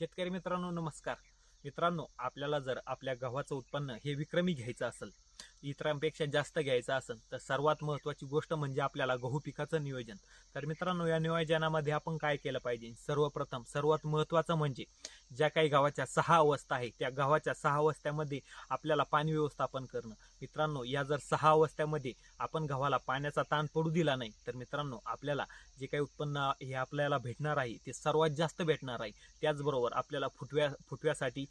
शेतकरी मित्रांनो नमस्कार. मित्रांनो आपल्याला जर आपल्या गव्हाचं उत्पन्न हे विक्रमी घ्यायचं असेल इतरांपेक्षा जास्त घ्यायचं असेल तर सर्वात महत्त्वाची गोष्ट म्हणजे आपल्याला गहू पिकाचं नियोजन. तर मित्रांनो या नियोजनामध्ये आपण काय केलं पाहिजे? सर्वप्रथम सर्वात महत्त्वाचं म्हणजे ज्या काही गावाच्या सहा अवस्था आहे त्या गावाच्या सहा अवस्थ्यामध्ये आपल्याला पाणी व्यवस्थापन करणं. मित्रांनो या जर सहा अवस्थ्यामध्ये आपण गव्हाला पाण्याचा ताण पडू दिला नाही तर मित्रांनो आपल्याला जे काही उत्पन्न हे आपल्याला भेटणार आहे ते सर्वात जास्त भेटणार आहे. त्याचबरोबर आपल्याला फुटव्या फुटव्यासाठी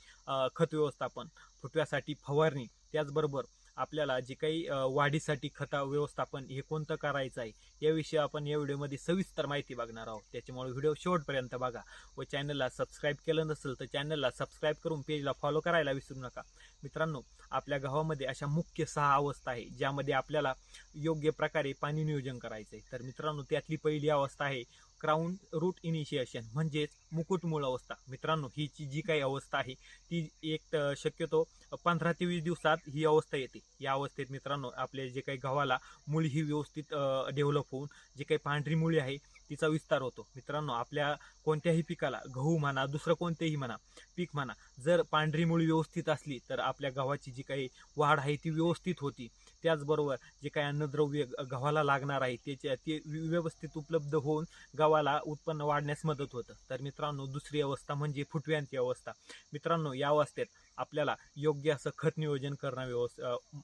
खत व्यवस्थापन फुटव्यासाठी फवारणी त्याचबरोबर आपल्याला जे काही वाढीसाठी खता व्यवस्थापन हे कोणतं करायचं आहे याविषयी आपण या व्हिडिओमध्ये सविस्तर माहिती बघणार आहोत. त्याच्यामुळे व्हिडिओ शेवटपर्यंत बघा. व चॅनलला सबस्क्राईब केलं नसेल तर चॅनलला सबस्क्राईब करून पेजला फॉलो करायला विसरू नका. मित्रांनो आपल्या गावामध्ये अशा मुख्य सहा अवस्था आहे ज्यामध्ये आपल्याला योग्य प्रकारे पाणी नियोजन करायचं आहे तर मित्रांनो त्यातली पहिली अवस्था आहे क्राऊन रूट इनिशिएशन म्हणजेच मुकुटमूळ अवस्था. मित्रांनो ही जी जी काही अवस्था आहे ती एक शक्यतो पंधरा ते वीस दिवसात ही अवस्था येते. या अवस्थेत मित्रांनो आपले जे काही गव्हाला मुळी ही व्यवस्थित डेव्हलप होऊन जी काही पांढरी मुळी आहे तिचा विस्तार होतो. मित्रांनो आपल्या कोणत्याही पिकाला गहू म्हणा दुसरं कोणतेही म्हणा पीक म्हणा जर पांढरी मुळी व्यवस्थित असली तर आपल्या गव्हाची जी काही वाढ आहे ती व्यवस्थित होती. त्याचबरोबर जे काही अन्नद्रव्य गव्हाला लागणार आहे त्याच्या ते व्यवस्थित उपलब्ध होऊन गव्हाला उत्पन्न वाढण्यास मदत होतं. तर मित्रांनो दुसरी अवस्था म्हणजे फुटव्यांची अवस्था. मित्रांनो या अवस्थेत आपल्याला योग्य असं खत नियोजन करणं व्यवस्थ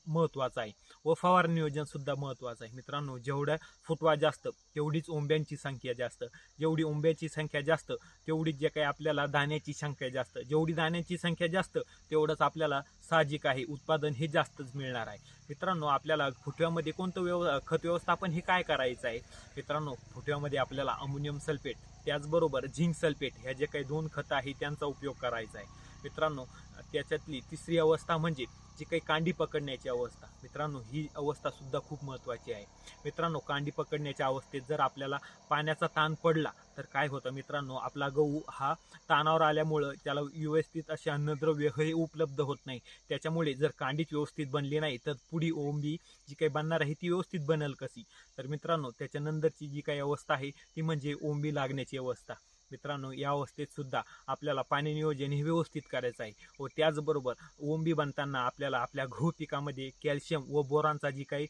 महत्त्वाचं आहे. व फवारणी नियोजन सुद्धा महत्त्वाचं आहे. मित्रांनो जेवढ्या फुटवा जास्त तेवढीच ओंब्यांची संख्या जास्त. जेवढी ओंब्याची संख्या जास्त तेवढीच जे काही आपल्याला दाण्याची संख्या जास्त. जेवढी दाण्याची संख्या जास्त तेवढंच आपल्याला साहजिक आहे. उत्पादन हे जास्तच मिळणार आहे. मित्रांनो आपल्याला फुटव्यामध्ये कोणतं व्यव खत व्यवस्थापन हे काय करायचं आहे? मित्रांनो फुटव्यामध्ये आपल्याला अमोनियम सल्फेट त्याचबरोबर झिंक सल्फेट ह्या जे काही दोन खतं आहे त्यांचा उपयोग करायचा आहे. मित्रांनो त्याच्यातली तिसरी अवस्था म्हणजे जी काही कांडी पकडण्याची अवस्था. मित्रांनो ही अवस्था सुद्धा खूप महत्त्वाची आहे. मित्रांनो कांडी पकडण्याच्या अवस्थेत जर आपल्याला पाण्याचा ताण पडला तर काय होतं मित्रांनो आपला गहू हा ताणावर आल्यामुळं त्याला व्यवस्थित असे अन्नद्रव्य हे उपलब्ध होत नाही. त्याच्यामुळे जर कांडीच व्यवस्थित बनली नाही तर पुढी ओंबी जी काही बनणार आहे ती व्यवस्थित बनेल कशी? तर मित्रांनो त्याच्यानंतरची जी काही अवस्था आहे ती म्हणजे ओंबी लागण्याची अवस्था. मित्रांनो या अवस्थेत सुद्धा आपल्याला पाणी नियोजन हे व्यवस्थित करायचं आहे. व त्याचबरोबर ओंबी बनताना आपल्याला आपल्या गहू पिकामध्ये कॅल्शियम व बोरांचा जी काही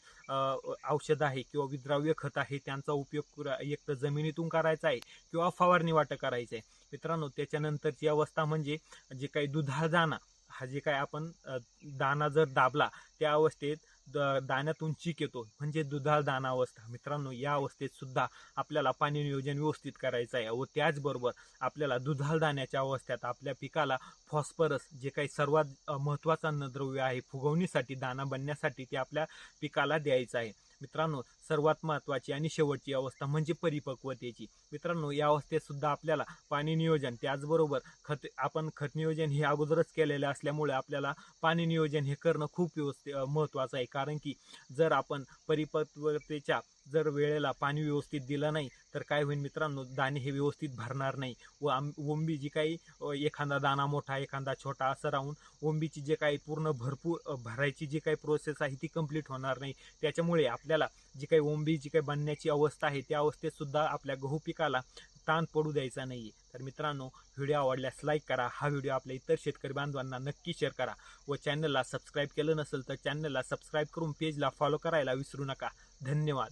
औषध आहे किंवा विद्राव्य खत आहे त्यांचा उपयोग कुरा- एक तर जमिनीतून करायचा आहे किंवा फवारणी वाटं करायचं आहे. मित्रांनो त्याच्यानंतरची अवस्था म्हणजे जे काही दुधाळ दाणा हा जे काय आपण दाना दाणा जर दाबला त्या अवस्थेत दाण्यातून चीक येतो म्हणजे दुधाळ दानावस्था. मित्रांनो या अवस्थेत सुद्धा आपल्याला पाणी नियोजन व्यवस्थित करायचं आहे. व त्याचबरोबर आपल्याला दुधाळ दाण्याच्या अवस्थेत आपल्या पिकाला फॉस्फरस जे काही सर्वात महत्त्वाचं अन्नद्रव्य आहे फुगवणीसाठी दाना बनण्यासाठी ते आपल्या पिकाला द्यायचं आहे. मित्रांनो सर्वात महत्त्वाची आणि शेवटची अवस्था म्हणजे परिपक्वतेची. मित्रांनो या अवस्थेत सुद्धा आपल्याला पाणी नियोजन त्याचबरोबर खत आपण खत नियोजन हे अगोदरच केलेलं असल्यामुळे आपल्याला पाणी नियोजन हे करणं खूप व्यवस्थित महत्त्वाचं आहे. कारण की जर आपण परिपक्वतेच्या जर वेळेला पाणी व्यवस्थित दिलं नाही तर काय होईल मित्रांनो? दाणे हे व्यवस्थित भरणार नाही. व आम ओंबी जी काही एखादा दाणा मोठा एखादा छोटा असं राहून ओंबीची जे काही पूर्ण भरपूर भरायची जी काही प्रोसेस आहे ती कंप्लीट होणार नाही. त्याच्यामुळे आपल्याला जी काही ओंबी जी काही बनण्याची अवस्था आहे त्या अवस्थेतसुद्धा आपल्या गहू पिकाला ताण पडू द्यायचा नाही तर मित्रांनो व्हिडिओ आवडल्यास लाईक करा. हा व्हिडिओ आपल्या इतर शेतकरी बांधवांना नक्की शेअर करा व चॅनलला सबस्क्राईब केलं नसेल तर चॅनलला सबस्क्राईब करून पेजला फॉलो करायला विसरू नका. धन्यवाद.